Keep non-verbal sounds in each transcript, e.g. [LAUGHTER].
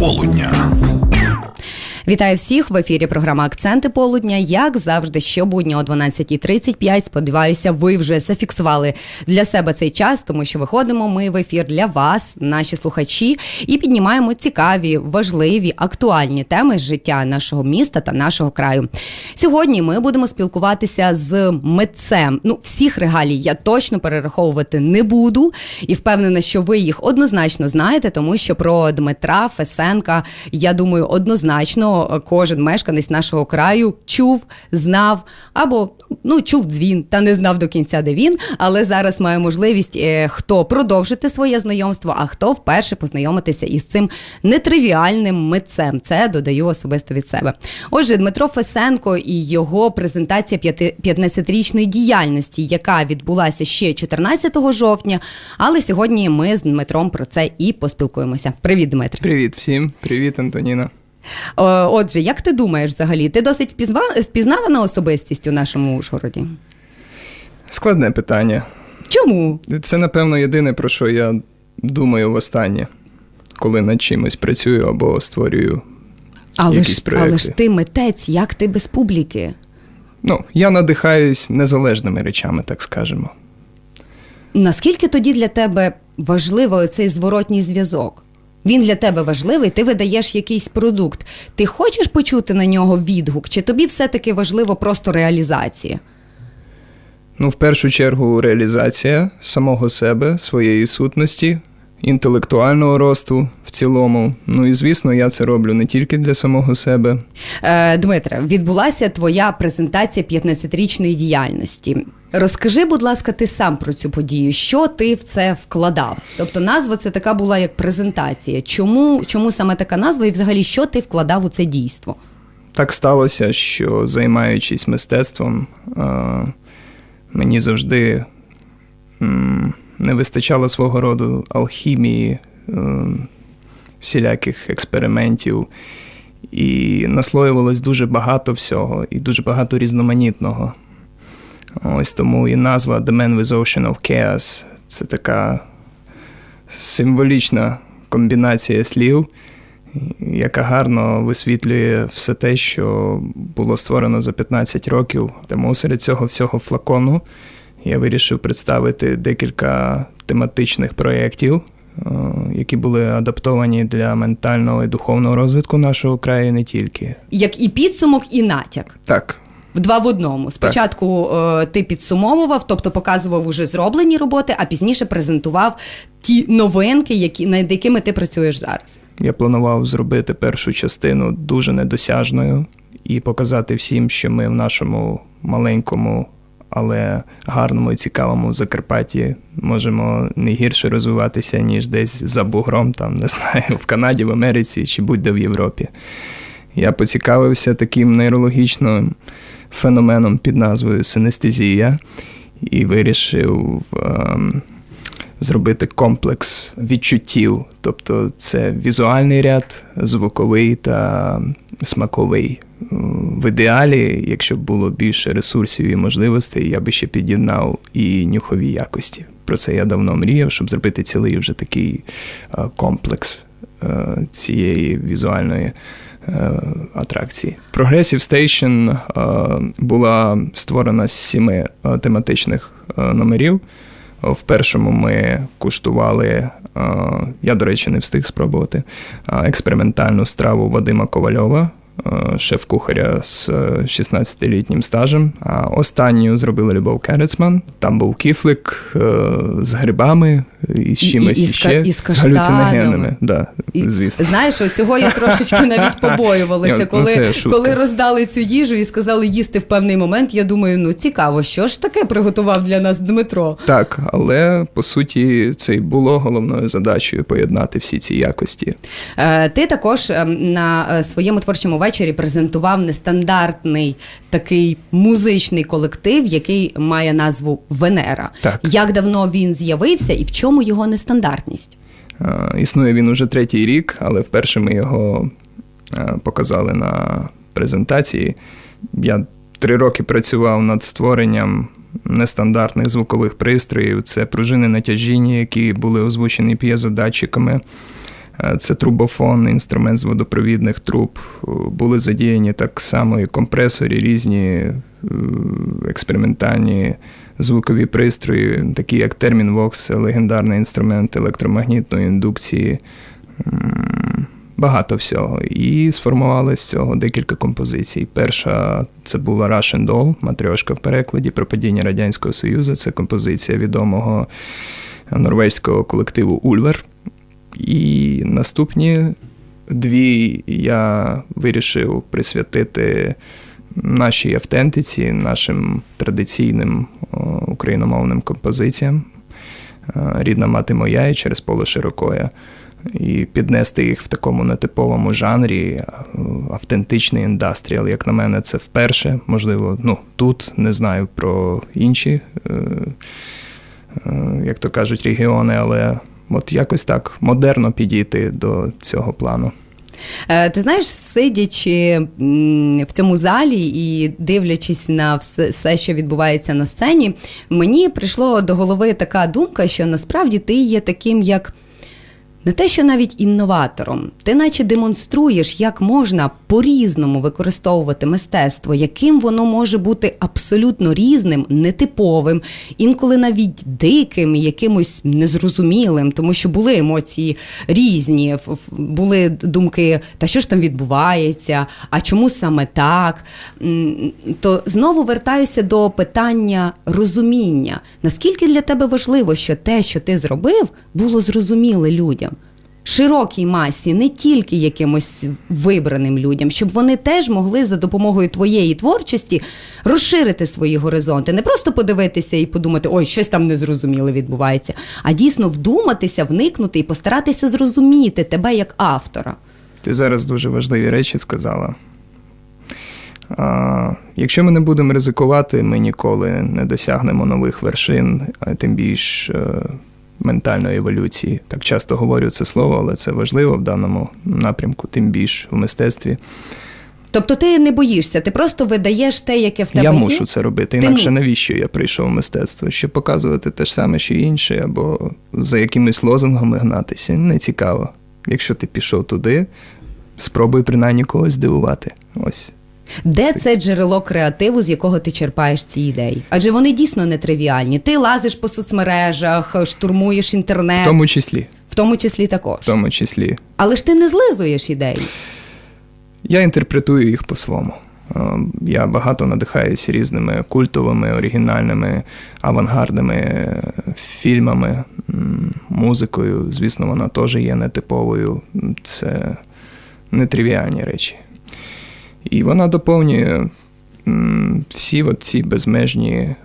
полудня. Вітаю всіх в ефірі. Програма Акценти полудня. Як завжди, щобудня о 12.35. Сподіваюся, ви вже зафіксували для себе цей час, тому що виходимо ми в ефір для вас, наші слухачі, і піднімаємо цікаві, важливі, актуальні теми з життя нашого міста та нашого краю. Сьогодні ми будемо спілкуватися з митцем. Ну, всіх регалій я точно перераховувати не буду, і впевнена, що ви їх однозначно знаєте, тому що про Дмитра Фесенка, я думаю, однозначно кожен мешканець нашого краю чув, знав або ну чув дзвін та не знав до кінця, де він. Але зараз має можливість е, хто продовжити своє знайомство, а хто вперше познайомитися із цим нетривіальним митцем. Це додаю особисто від себе. Отже, Дмитро Фесенко і його презентація 15-річної діяльності, яка відбулася ще 14 жовтня. Але сьогодні ми з Дмитром про це і поспілкуємося. Привіт, Дмитро. Привіт всім, привіт, Антоніна. Отже, як ти думаєш взагалі? Ти досить впізнавана особистість у нашому Ужгороді? Складне питання. Чому? Це, напевно, єдине, про що я думаю востаннє, коли над чимось працюю або створюю. Але якісь ж, проекти. але ж ти митець, як ти без публіки? Ну, я надихаюсь незалежними речами, так скажемо. Наскільки тоді для тебе важливий цей зворотній зв'язок? Він для тебе важливий, ти видаєш якийсь продукт. Ти хочеш почути на нього відгук, чи тобі все-таки важливо просто реалізація? Ну, в першу чергу, реалізація самого себе, своєї сутності, інтелектуального росту в цілому. Ну і звісно, я це роблю не тільки для самого себе. Е, Дмитре, відбулася твоя презентація 15-річної діяльності. Розкажи, будь ласка, ти сам про цю подію, що ти в це вкладав? Тобто назва це така була як презентація. Чому, Чому саме така назва, і взагалі що ти вкладав у це дійство? Так сталося, що займаючись мистецтвом, е, мені завжди не вистачало свого роду алхімії, е, всіляких експериментів, і наслоювалось дуже багато всього, і дуже багато різноманітного. Ось тому і назва The Man with Ocean of Chaos це така символічна комбінація слів, яка гарно висвітлює все те, що було створено за 15 років. Тому серед цього всього флакону я вирішив представити декілька тематичних проєктів, які були адаптовані для ментального і духовного розвитку нашого краю не тільки. Як і підсумок, і натяк. Так. Два в одному. Спочатку е, ти підсумовував, тобто показував уже зроблені роботи, а пізніше презентував ті новинки, які, над якими ти працюєш зараз. Я планував зробити першу частину дуже недосяжною і показати всім, що ми в нашому маленькому, але гарному і цікавому Закарпатті можемо не гірше розвиватися, ніж десь за бугром, там не знаю, в Канаді, в Америці чи будь-де в Європі. Я поцікавився таким нейрологічним феноменом під назвою синестезія і вирішив ем, зробити комплекс відчуттів. Тобто це візуальний ряд, звуковий та смаковий. В ідеалі, якщо б було більше ресурсів і можливостей, я би ще під'єднав і нюхові якості. Про це я давно мріяв, щоб зробити цілий вже такий е, комплекс е, цієї візуальної. Е, атракції. Progressive Station е, була створена з сіми е, тематичних номерів. В першому ми куштували, я, до речі, не встиг спробувати експериментальну страву Вадима Ковальова. Шеф-кухаря з 16-літнім стажем. А останню зробила Любов Керецман. Там був кіфлик з грибами і з чимось і, і, іще. І з галюциногенами. Да, і, звісно. Знаєш, цього я трошечки навіть [LAUGHS] побоювалася, ну, коли коли роздали цю їжу і сказали їсти в певний момент. Я думаю, ну цікаво, що ж таке приготував для нас Дмитро. Так, але по суті, це й було головною задачею поєднати всі ці якості. Е, ти також ем, на своєму творчому вечорі презентував нестандартний такий музичний колектив, який має назву Венера. Так. Як давно він з'явився і в чому його нестандартність? Існує він уже третій рік, але вперше ми його показали на презентації. Я три роки працював над створенням нестандартних звукових пристроїв. Це пружини натяжіння, які були озвучені п'єзодатчиками. Е, Це трубофон, інструмент з водопровідних труб. Е, Були задіяні так само і компресори, різні е, експериментальні звукові пристрої, такі як Terminvox, це легендарний інструмент електромагнітної індукції. Багато всього. І сформували з цього декілька композицій. Перша це була Russian Doll, матрьошка в перекладі про падіння Радянського Союзу. Це композиція відомого норвезького колективу Ульвер. І наступні дві я вирішив присвятити нашій автентиці, нашим традиційним україномовним композиціям. Е, Рідна мати моя і через поле широкоя. І піднести їх в такому нетиповому жанрі, автентичний індастріал. Як на мене, це вперше. Можливо, ну тут не знаю про інші, е, е, як то кажуть, регіони, але от якось так модерно підійти до цього плану. Е, Ти знаєш, сидячи в цьому залі і дивлячись на все, що відбувається на сцені, мені прийшло до голови така думка, що насправді ти є таким як. Не те, що навіть інноватором, ти наче демонструєш, як можна по-різному використовувати мистецтво, яким воно може бути абсолютно різним, нетиповим, інколи навіть диким, якимось незрозумілим, тому що були емоції різні, були думки, та що ж там відбувається, а чому саме так? То знову вертаюся до питання розуміння. Наскільки для тебе важливо, що те, що ти зробив, було зрозуміле людям? Широкій масі, не тільки якимось вибраним людям, щоб вони теж могли за допомогою твоєї творчості розширити свої горизонти, не просто подивитися і подумати, ой, щось там незрозуміле відбувається, а дійсно вдуматися, вникнути і постаратися зрозуміти тебе як автора. Ти зараз дуже важливі речі сказала. А, якщо ми не будемо ризикувати, ми ніколи не досягнемо нових вершин, а тим більш е, ментальної еволюції. Так часто говорю це слово, але це важливо в даному напрямку, тим більш в мистецтві. Тобто ти не боїшся, ти просто видаєш те, яке в тебе Я є. мушу це робити. Інакше му- навіщо я прийшов в мистецтво? Щоб показувати те ж саме, що інше, або за якимись лозунгами гнатися. Не цікаво. Якщо ти пішов туди, спробуй принаймні когось здивувати. Ось. Де це джерело креативу, з якого ти черпаєш ці ідеї? Адже вони дійсно нетривіальні. Ти лазиш по соцмережах, штурмуєш інтернет, В тому числі. в тому числі також. В тому числі. Але ж ти не злизуєш ідеї. Я інтерпретую їх по-своєму. Е, Я багато надихаюся різними культовими, оригінальними, авангардними е, фільмами, музикою. Звісно, вона теж є нетиповою. Це нетривіальні речі. І вона доповнює всі ці безмежні е,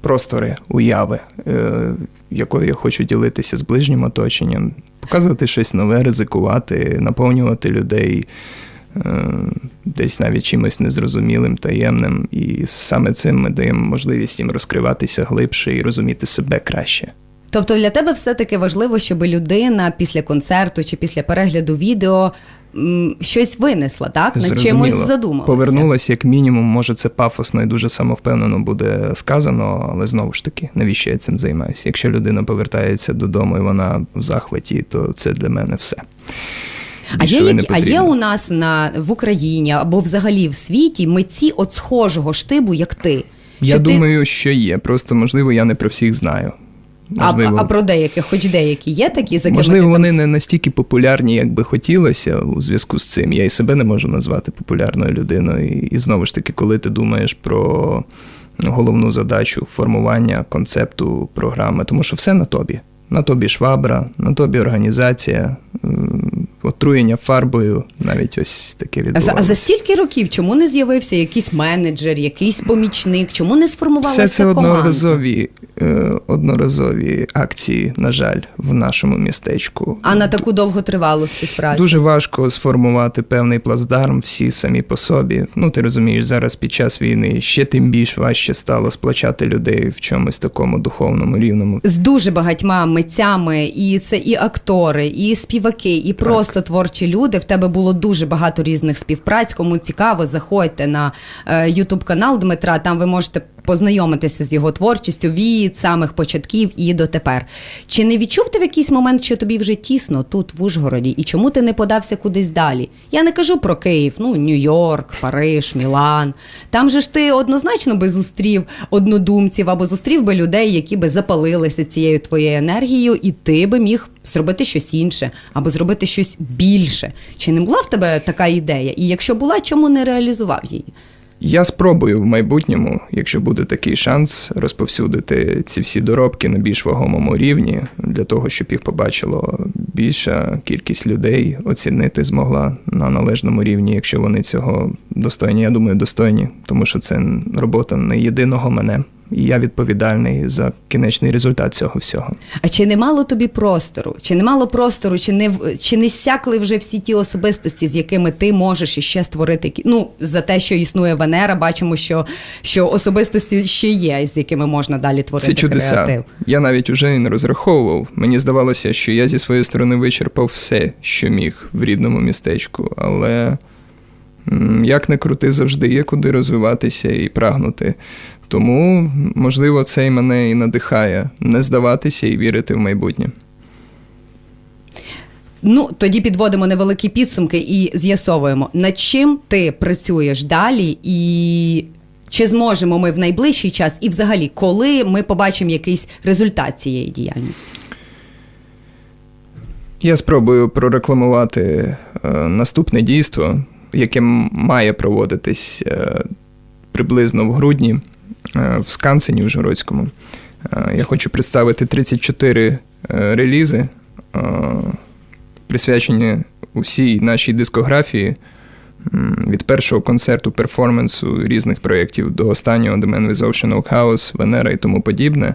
простори уяви, е, якою я хочу ділитися з ближнім оточенням, показувати щось нове, ризикувати, наповнювати людей е, десь навіть чимось незрозумілим, таємним. І саме цим ми даємо можливість їм розкриватися глибше і розуміти себе краще. Тобто для тебе все-таки важливо, щоб людина після концерту чи після перегляду відео щось винесла, так? Над чимось задумалася. Повернулася, як мінімум, може, це пафосно і дуже самовпевнено буде сказано, але знову ж таки, навіщо я цим займаюся? Якщо людина повертається додому і вона в захваті, то це для мене все. А є, які, а є у нас на, в Україні або взагалі в світі митці от схожого штибу, як ти? Я ти- думаю, що є. Просто, можливо, я не про всіх знаю. А, Можливо, а про деяких, хоч деякі є такі, за ким можливо вони там... не настільки популярні, як би хотілося у зв'язку з цим. Я і себе не можу назвати популярною людиною. І, і знову ж таки, коли ти думаєш про головну задачу формування концепту програми, тому що все на тобі. На тобі швабра, на тобі організація, отруєння фарбою, навіть ось таке відбувалося. а за стільки років чому не з'явився якийсь менеджер, якийсь помічник, чому не сформувалася Все це команда? одноразові, е, одноразові акції, на жаль, в нашому містечку. А на таку довготривалу співпрацю? Дуже важко сформувати певний плацдарм всі самі по собі. Ну, ти розумієш, зараз під час війни ще тим більш важче стало сплачати людей в чомусь такому духовному рівному. З дуже багатьма митцями, і це і актори, і співаки, і просто творчі люди. В тебе було дуже багато різних співпраць. Кому цікаво, заходьте на Ютуб канал Дмитра. Там ви можете познайомитися з його творчістю від самих початків і дотепер. Чи не відчув ти в якийсь момент, що тобі вже тісно тут, в Ужгороді, і чому ти не подався кудись далі? Я не кажу про Київ, ну Нью-Йорк, Париж, Мілан. Там же ж ти однозначно би зустрів однодумців або зустрів би людей, які би запалилися цією твоєю енергією, і ти би міг зробити щось інше або зробити щось більше. Чи не була в тебе така ідея? І якщо була, чому не реалізував її? Я спробую в майбутньому, якщо буде такий шанс, розповсюдити ці всі доробки на більш вагомому рівні, для того, щоб їх побачило більша кількість людей, оцінити змогла на належному рівні, якщо вони цього достойні. Я думаю, достойні, тому що це робота не єдиного мене. І я відповідальний за кінечний результат цього всього. А чи не мало тобі простору? Чи не мало простору, чи не чи не сякли вже всі ті особистості, з якими ти можеш іще створити Ну за те, що існує Венера, бачимо, що, що особистості ще є, з якими можна далі творити Це чудеса. креатив. Я навіть уже і не розраховував. Мені здавалося, що я зі своєї сторони вичерпав все, що міг в рідному містечку, але як не крути, завжди є куди розвиватися і прагнути. Тому, можливо, це і мене і надихає не здаватися і вірити в майбутнє. Ну тоді підводимо невеликі підсумки і з'ясовуємо, над чим ти працюєш далі, і чи зможемо ми в найближчий час, і взагалі, коли ми побачимо якийсь результат цієї діяльності. Я спробую прорекламувати е, наступне дійство, яке має проводитись е, приблизно в грудні в Скансені Ужгородському. Е, я хочу представити 34 е, релізи, е, присвячені усій нашій дискографії. Від першого концерту, перформансу різних проєктів до останнього The Man with Ocean Oak House, Венера і тому подібне.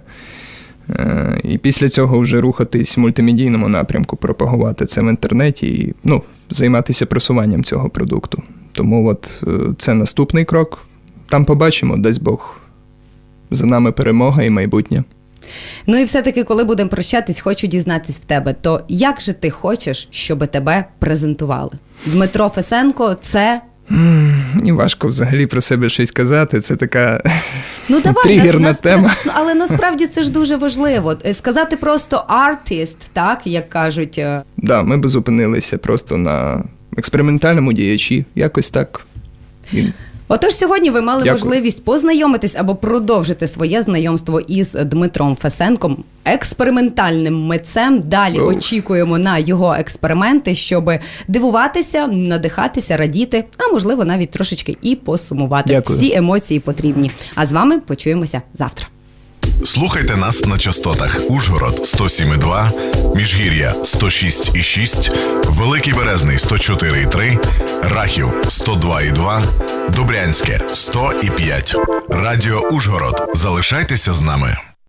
Е, І після цього вже рухатись в мультимедійному напрямку, пропагувати це в інтернеті і ну, займатися просуванням цього продукту. Тому от е, це наступний крок. Там побачимо, дасть Бог. За нами перемога і майбутнє. Ну і все-таки, коли будемо прощатись, хочу дізнатись в тебе, то як же ти хочеш, щоб тебе презентували? Дмитро Фесенко, це. Мені важко взагалі про себе щось казати. Це така [LAUGHS] Ну давай тригерна наспра- тема. Ну, але насправді це ж дуже важливо. Е, Сказати просто артист, так як кажуть. е, Да, ми б зупинилися просто на експериментальному діячі. Якось так. І Отож, сьогодні ви мали Дякую. можливість познайомитись або продовжити своє знайомство із Дмитром Фесенком, експериментальним митцем. Далі Оу. очікуємо на його експерименти, щоб дивуватися, надихатися, радіти, а можливо навіть трошечки і посумувати. Дякую. Всі емоції потрібні. А з вами почуємося завтра. Слухайте нас на частотах Ужгород 107,2, Міжгір'я 106,6, Великий Березний 104,3, Рахів 102,2, Добрянське 100,5. Радіо Ужгород. Залишайтеся з нами.